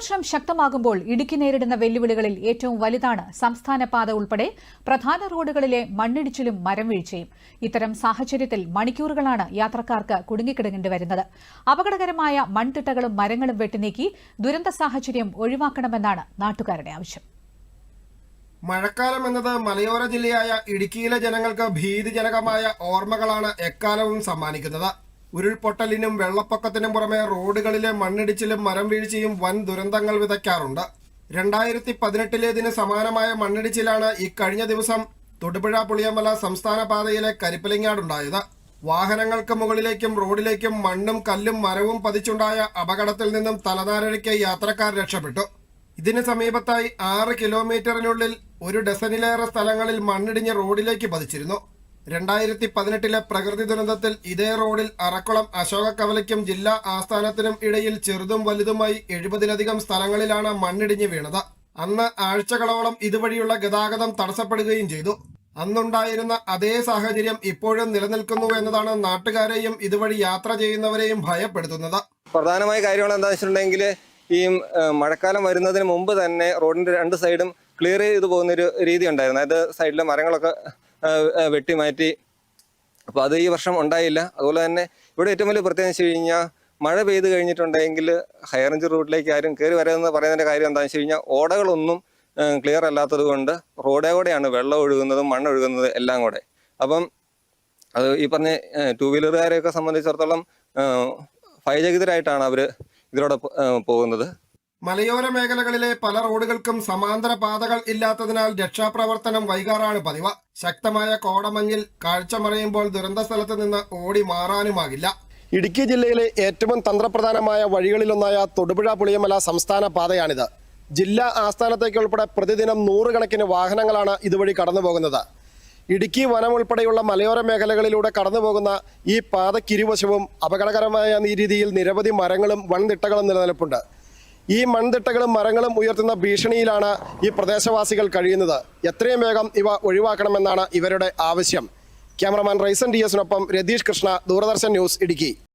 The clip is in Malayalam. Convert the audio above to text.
കാലവർഷം ശക്തമാകുമ്പോൾ ഇടുക്കി നേരിടുന്ന വെല്ലുവിളികളിൽ ഏറ്റവും വലുതാണ് സംസ്ഥാന പാത ഉൾപ്പെടെ പ്രധാന റോഡുകളിലെ മണ്ണിടിച്ചിലും മരം വീഴ്ചയും. ഇത്തരം സാഹചര്യത്തിൽ മണിക്കൂറുകളാണ് യാത്രക്കാർക്ക് കുടുങ്ങിക്കിടങ്ങേണ്ടി വരുന്നത്. അപകടകരമായ മൺതിട്ടകളും മരങ്ങളും വെട്ടിനീക്കി ദുരന്ത സാഹചര്യം ഒഴിവാക്കണമെന്നാണ് നാട്ടുകാരുടെ ആവശ്യം. മഴക്കാലം എന്നത് മലയോര ജില്ലയായ ഇടുക്കിയിലെ ജനങ്ങൾക്ക് ഭീതിജനകമായ ഓർമ്മകളാണ് എക്കാലവും സമ്മാനിക്കുന്നത്. ഉരുൾപൊട്ടലിനും വെള്ളപ്പൊക്കത്തിനും പുറമെ റോഡുകളിലെ മണ്ണിടിച്ചിലും മരം വീഴ്ചയും വൻ ദുരന്തങ്ങൾ വിതയ്ക്കാറുണ്ട്. രണ്ടായിരത്തി പതിനെട്ടിലേതിന് സമാനമായ മണ്ണിടിച്ചിലാണ് ഇക്കഴിഞ്ഞ ദിവസം തൊടുപുഴ പുളിയമല സംസ്ഥാന പാതയിലെ കരിപ്പലിങ്ങാടുണ്ടായത്. വാഹനങ്ങൾക്ക് മുകളിലേക്കും റോഡിലേക്കും മണ്ണും കല്ലും മരവും പതിച്ചുണ്ടായ അപകടത്തിൽ നിന്നും തലനാരഴിക്ക് യാത്രക്കാർ രക്ഷപ്പെട്ടു. ഇതിന് സമീപത്തായി ആറ് കിലോമീറ്ററിനുള്ളിൽ ഒരു ഡസനിലേറെ സ്ഥലങ്ങളിൽ മണ്ണിടിഞ്ഞ് റോഡിലേക്ക് പതിച്ചിരുന്നു. രണ്ടായിരത്തി പതിനെട്ടിലെ പ്രകൃതി ദുരന്തത്തിൽ ഇതേ റോഡിൽ അറക്കുളം അശോക കവലയ്ക്കും ജില്ലാ ആസ്ഥാനത്തിനും ഇടയിൽ ചെറുതും വലുതുമായി എഴുപതിലധികം സ്ഥലങ്ങളിലാണ് മണ്ണിടിഞ്ഞു വീണത്. അന്ന് ആഴ്ചകളോളം ഇതുവഴിയുള്ള ഗതാഗതം തടസ്സപ്പെടുകയും ചെയ്തു. അന്നുണ്ടായിരുന്ന അതേ സാഹചര്യം ഇപ്പോഴും നിലനിൽക്കുന്നു എന്നതാണ് നാട്ടുകാരെയും ഇതുവഴി യാത്ര ചെയ്യുന്നവരെയും ഭയപ്പെടുത്തുന്നത്. പ്രധാനമായ കാര്യങ്ങൾ എന്താ വെച്ചിട്ടുണ്ടെങ്കിൽ ഈ മഴക്കാലം വരുന്നതിന് മുമ്പ് തന്നെ റോഡിന്റെ രണ്ട് സൈഡും ക്ലിയർ ചെയ്തു പോകുന്ന ഒരു രീതി ഉണ്ടായിരുന്നു അതായത് സൈഡിലെ മരങ്ങളൊക്കെ ഏഹ്, ഏഹ്, വെട്ടി മാറ്റി അപ്പോൾ അത് ഈ വർഷം ഉണ്ടായില്ല. അതുപോലെ തന്നെ ഇവിടെ ഏറ്റവും വലിയ പ്രത്യേകത വെച്ച് കഴിഞ്ഞാൽ മഴ പെയ്ത് കഴിഞ്ഞിട്ടുണ്ടെങ്കിൽ ഹൈറേഞ്ച് റൂട്ടിലേക്ക് ആരും കയറി വരരുതെന്ന് പറയുന്നതിന്റെ കാര്യം എന്താണെന്ന് വെച്ച് കഴിഞ്ഞാൽ ഓടകളൊന്നും ക്ലിയർ അല്ലാത്തത് കൊണ്ട് റോഡേ കൂടെയാണ് വെള്ളം ഒഴുകുന്നതും മണ്ണ് ഒഴുകുന്നത് എല്ലാം കൂടെ. അപ്പം അത് ഈ പറഞ്ഞ ടൂ വീലറുകാരെയൊക്കെ സംബന്ധിച്ചിടത്തോളം ഭയചകിതരായിട്ടാണ് അവർ ഇതിലൂടെ പോകുന്നത്. മലയോര മേഖലകളിലെ പല റോഡുകൾക്കും സമാന്തര പാതകൾ ഇല്ലാത്തതിനാൽ രക്ഷാപ്രവർത്തനം വൈകാറാണ് പതിവ്. ശക്തമായ കോടമഞ്ഞിൽ കാഴ്ച മറയുമ്പോൾ ദുരന്ത സ്ഥലത്ത് നിന്ന് ഓടി മാറാനുമാകില്ല. ഇടുക്കി ജില്ലയിലെ ഏറ്റവും തന്ത്രപ്രധാനമായ വഴികളിലൊന്നായ തൊടുപുഴ പുളിയമല സംസ്ഥാന പാതയാണിത്. ജില്ലാ ആസ്ഥാനത്തേക്ക് ഉൾപ്പെടെ പ്രതിദിനം നൂറുകണക്കിന് വാഹനങ്ങളാണ് ഇതുവഴി കടന്നു പോകുന്നത് ഇടുക്കി വനം ഉൾപ്പെടെയുള്ള മലയോര മേഖലകളിലൂടെ കടന്നുപോകുന്ന ഈ പാതക്കിരുവശവും അപകടകരമായ രീതിയിൽ നിരവധി മരങ്ങളും വൻതിട്ടകളും നിലനിൽപ്പുണ്ട്. ഈ മൺതിട്ടകളും മരങ്ങളും ഉയർത്തുന്ന ഭീഷണിയിലാണ് ഈ പ്രദേശവാസികൾ കഴിയുന്നത്. എത്രയും വേഗം ഇവ ഒഴിവാക്കണമെന്നാണ് ഇവരുടെ ആവശ്യം. ക്യാമറമാൻ റൈസൻ ഡി എസിനൊപ്പം രതീഷ് കൃഷ്ണ ദൂരദർശൻ ന്യൂസ് ഇടുക്കി.